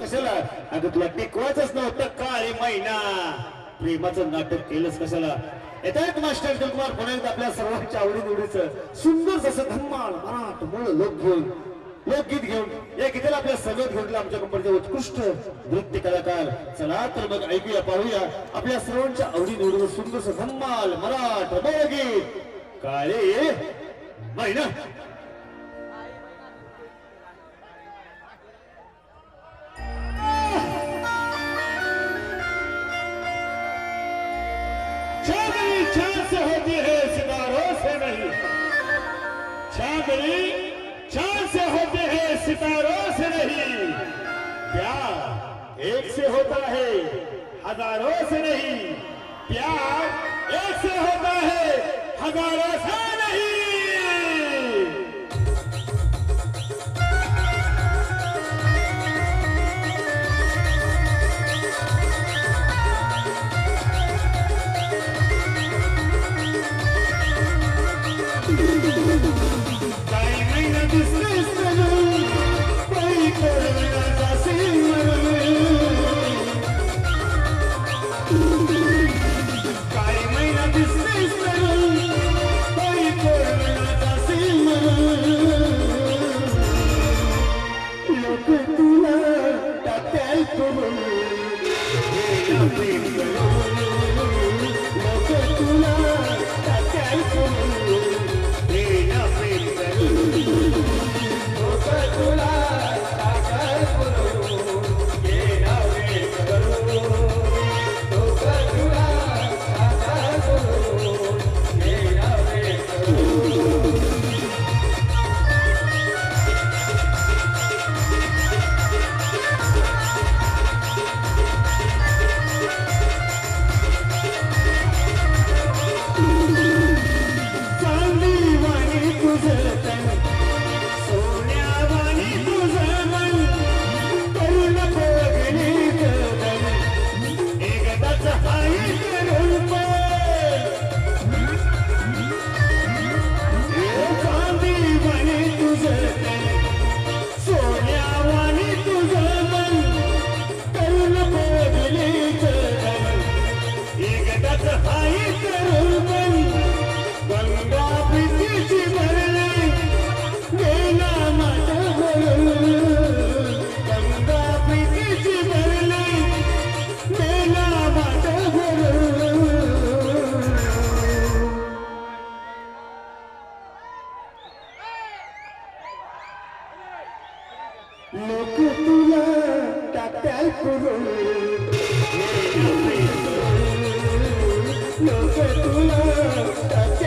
कशाला? अगं तुला टिकवायचंच नव्हतं काळी महिना. प्रेमाचं नाटक केलंच कशाला? येत आहेत मास्टर कुमार पुन्हा एकदा आपल्या सर्वांच्या आवडीनिवडीचं सुंदर जसं धम्माळ मराठ मूळ लोक घेऊन लोकगीत घेऊन या गीताला आपल्या सगळ्यात घेऊन आमच्या कंपनीचे उत्कृष्ट नृत्य कलाकार. चला तर मग ऐकूया पाहूया आपल्या सर्वांच्या आवडी निवडून सुंदर धम्माल मराठ गीत. काळे महिना. चांदनी चांद से होती है सितारों से नहीं। चांदनी चांद से होते हैं सितारों से नहीं। प्यार एक से होता है हजारों से नहीं। प्यार एक से होता है हजारों से नहीं। సత్య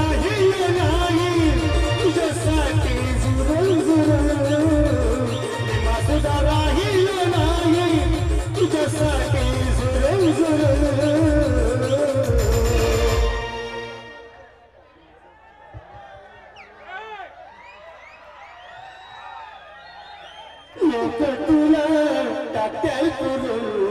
Look at the light that tells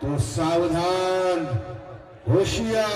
तो सावधान होशियार।